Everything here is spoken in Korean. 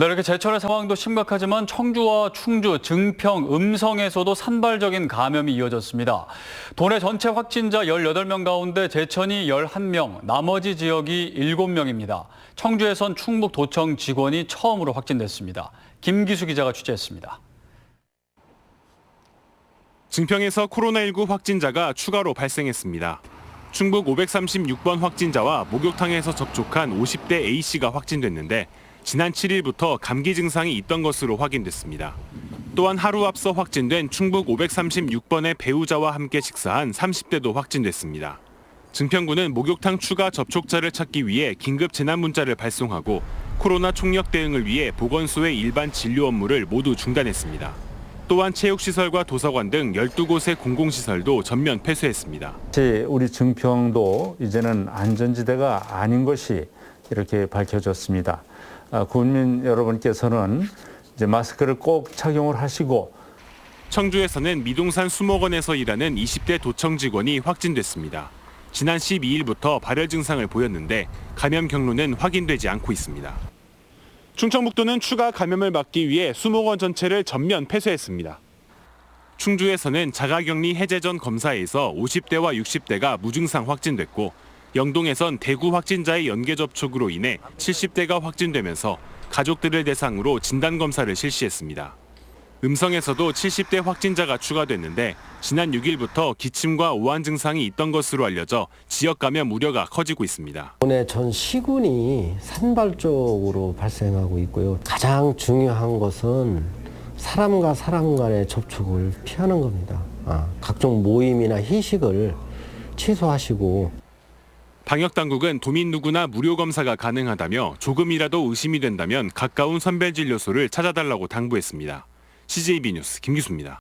네, 이렇게 제철의 상황도 심각하지만 청주와 충주, 증평, 음성에서도 산발적인 감염이 이어졌습니다. 도내 전체 확진자 18명 가운데 제천이 11명, 나머지 지역이 7명입니다. 청주에선 충북 도청 직원이 처음으로 확진됐습니다. 김기수 기자가 취재했습니다. 증평에서 코로나19 확진자가 추가로 발생했습니다. 충북 536번 확진자와 목욕탕에서 접촉한 50대 A씨가 확진됐는데 지난 7일부터 감기 증상이 있던 것으로 확인됐습니다. 또한 하루 앞서 확진된 충북 536번의 배우자와 함께 식사한 30대도 확진됐습니다. 증평구는 목욕탕 추가 접촉자를 찾기 위해 긴급 재난 문자를 발송하고 코로나 총력 대응을 위해 보건소의 일반 진료 업무를 모두 중단했습니다. 또한 체육시설과 도서관 등 12곳의 공공시설도 전면 폐쇄했습니다. 제 우리 증평도 이제는 안전지대가 아닌 것이 이렇게 밝혀졌습니다. 아, 국민 여러분께서는 이제 마스크를 꼭 착용을 하시고 청주에서는 미동산 수목원에서 일하는 20대 도청 직원이 확진됐습니다. 지난 12일부터 발열 증상을 보였는데 감염 경로는 확인되지 않고 있습니다. 충청북도는 추가 감염을 막기 위해 수목원 전체를 전면 폐쇄했습니다. 충주에서는 자가격리 해제 전 검사에서 50대와 60대가 무증상 확진됐고 영동에선 대구 확진자의 연계 접촉으로 인해 70대가 확진되면서 가족들을 대상으로 진단 검사를 실시했습니다. 음성에서도 70대 확진자가 추가됐는데 지난 6일부터 기침과 오한 증상이 있던 것으로 알려져 지역 감염 우려가 커지고 있습니다. 이번에 전 시군이 산발적으로 발생하고 있고요. 가장 중요한 것은 사람과 사람 간의 접촉을 피하는 겁니다. 아, 각종 모임이나 희식을 취소하시고 방역 당국은 도민 누구나 무료 검사가 가능하다며 조금이라도 의심이 된다면 가까운 선별진료소를 찾아달라고 당부했습니다. CJB 뉴스 김기수입니다.